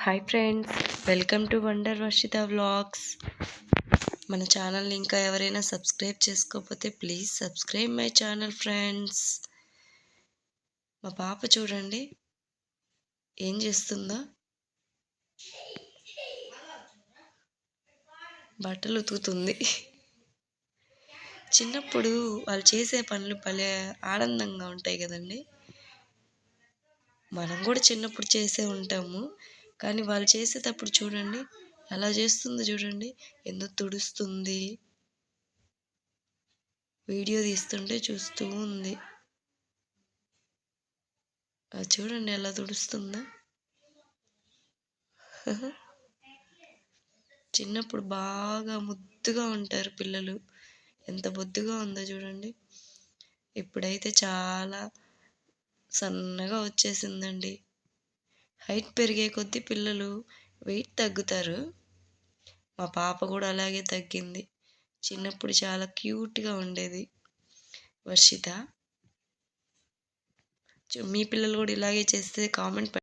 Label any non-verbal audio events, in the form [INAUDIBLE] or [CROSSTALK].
Hi friends welcome to wonder Varshita vlogs మన ఛానల్ని ఇంకా ఎవరైనా సబ్స్క్రైబ్ చేసుకోకపోతే please subscribe my channel friends మా పాప చూడండి ఏం చేస్తుందో? బట్టలు ఉతుకుతుంది. చిన్నప్పుడు వాళ్ళు చేసే పనులు భలే ఆనందంగా ఉంటాయి కదండి. మనం కూడా చిన్నప్పుడు చేసే ఉంటాము. కానీ వాళ్ళు చేసేటప్పుడు చూడండి ఎలా చేస్తుందో చూడండి ఎందుకు తుడుస్తుంది. వీడియో తీస్తుంటే చూస్తూ ఉంది. అది చూడండి ఎలా తుడుస్తుందో. [LAUGHS] చిన్నప్పుడు బాగా ముద్దుగా ఉంటారు పిల్లలు. ఎంత బొద్దుగా ఉందో చూడండి. ఇప్పుడైతే చాలా సన్నగా వచ్చేసిందండి. హైట్ పెరిగే కొద్దీ పిల్లలు వెయిట్ తగ్గుతారు. మా పాప కూడా అలాగే తగ్గింది. చిన్నప్పుడు చాలా క్యూట్గా ఉండేది. వర్షిత మీ పిల్లలు కూడా ఇలాగే చేస్తే కామెంట్